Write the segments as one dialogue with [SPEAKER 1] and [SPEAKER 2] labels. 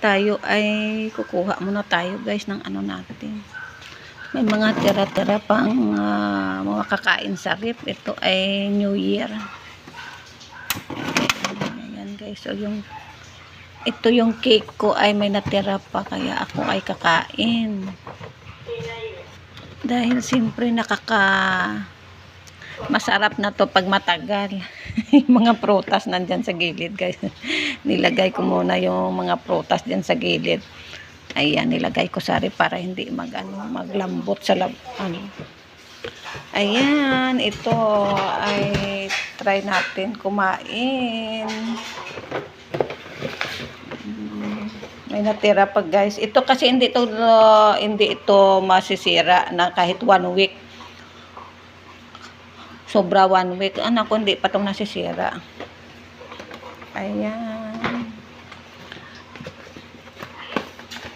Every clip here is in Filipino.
[SPEAKER 1] tayo ay kukuha muna tayo guys ng ano natin. May mga tira-tira pang ah, mga kakain sa rip. Ito ay New Year. Ayan guys. So yung ito yung cake ko ay may natira pa kaya ako ay kakain. Dahil siyempre nakaka masarap na to pag matagal. mga prutas nandyan sa gilid guys. nilagay ko muna yung mga prutas dyan sa gilid. Ayan, nilagay ko sa rep para hindi mag, ano, maglambot sa lab, ano. Ayan, ito ay try natin kumain. May natira pa guys. Ito kasi hindi ito hindi ito masisira na kahit one week. Sobra one week. Anak ko hindi pa itong nasisira. Ayan.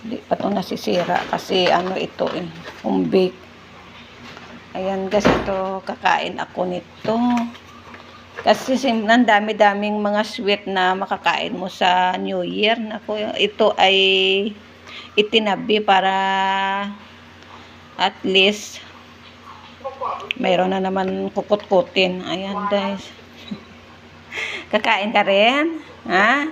[SPEAKER 1] Hindi pa itong nasisira kasi ano ito eh. Home bake. Ayan guys, ito kakain ako nito. Kasi ang dami-daming mga sweet na makakain mo sa New Year. Ako, ito ay itinabi para at least mayroon na naman kukut-kutin. Ayan guys. Kakain ka rin? Ha?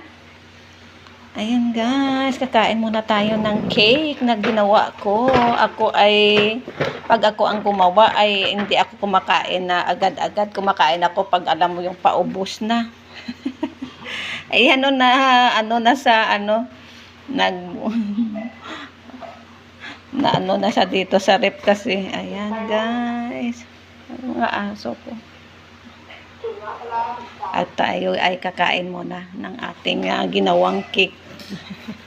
[SPEAKER 1] Ayan guys, kakain muna tayo ng cake na ginawa ko. Ako ay, pag ako ang gumawa ay hindi ako kumakain na agad-agad. Kumakain ako pag alam mo yung paubos na. ay ano na, ano na sa ano, nag, na ano na siya dito sa rep kasi. Ayan guys, ang mga aso ko. At tayo ay kakain muna ng ating ah, ginawang cake.